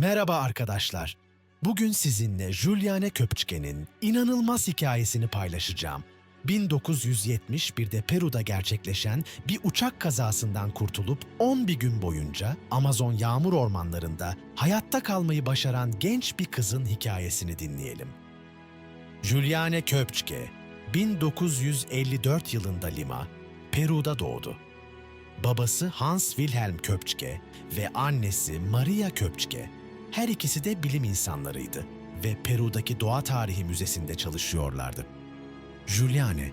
Merhaba arkadaşlar. Bugün sizinle Juliane Köpçke'nin inanılmaz hikayesini paylaşacağım. 1971'de Peru'da gerçekleşen bir uçak kazasından kurtulup 11 gün boyunca Amazon yağmur ormanlarında hayatta kalmayı başaran genç bir kızın hikayesini dinleyelim. Juliane Köpçke, 1954 yılında Lima, Peru'da doğdu. Babası Hans Wilhelm Köpçke ve annesi Maria Köpçke. Her ikisi de bilim insanlarıydı ve Peru'daki Doğa Tarihi Müzesi'nde çalışıyorlardı. Juliane,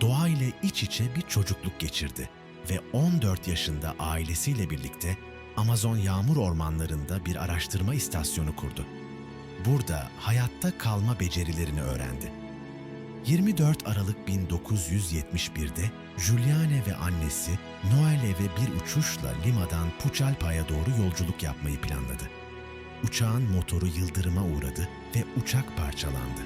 doğa ile iç içe bir çocukluk geçirdi ve 14 yaşında ailesiyle birlikte Amazon yağmur ormanlarında bir araştırma istasyonu kurdu. Burada hayatta kalma becerilerini öğrendi. 24 Aralık 1971'de Juliane ve annesi Noel'e ve bir uçuşla Lima'dan Pucallpa'ya doğru yolculuk yapmayı planladı. Uçağın motoru yıldırıma uğradı ve uçak parçalandı.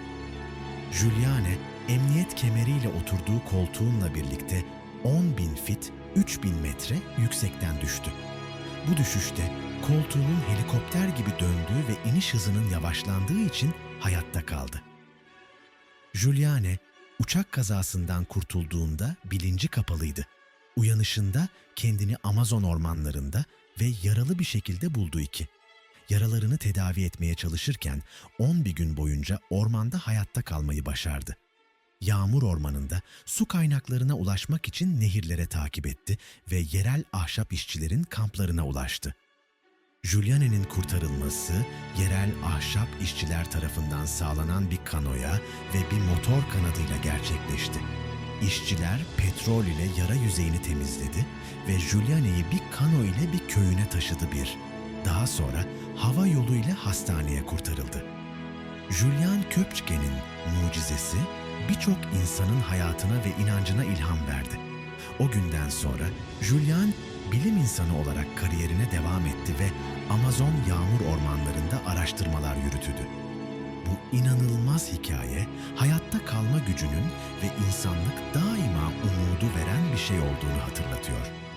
Juliane, emniyet kemeriyle oturduğu koltuğunla birlikte 10 bin fit, 3 bin metre yüksekten düştü. Bu düşüşte koltuğunun helikopter gibi döndüğü ve iniş hızının yavaşlandığı için hayatta kaldı. Juliane uçak kazasından kurtulduğunda bilinci kapalıydı. Uyanışında kendini Amazon ormanlarında ve yaralı bir şekilde buldu iki. Yaralarını tedavi etmeye çalışırken 11 gün boyunca ormanda hayatta kalmayı başardı. Yağmur ormanında su kaynaklarına ulaşmak için nehirlere takip etti ve yerel ahşap işçilerin kamplarına ulaştı. Juliane'nin kurtarılması, yerel ahşap işçiler tarafından sağlanan bir kanoya ve bir motor kanadıyla gerçekleşti. İşçiler petrol ile yara yüzeyini temizledi ve Juliane'yi bir kano ile bir köyüne taşıdı bir. Daha sonra hava yoluyla hastaneye kurtarıldı. Julian Köpçke'nin mucizesi birçok insanın hayatına ve inancına ilham verdi. O günden sonra Julian bilim insanı olarak kariyerine devam etti ve Amazon yağmur ormanlarında araştırmalar yürütüdü. Bu inanılmaz hikaye hayatta kalma gücünün ve insanlık daima umudu veren bir şey olduğunu hatırlatıyor.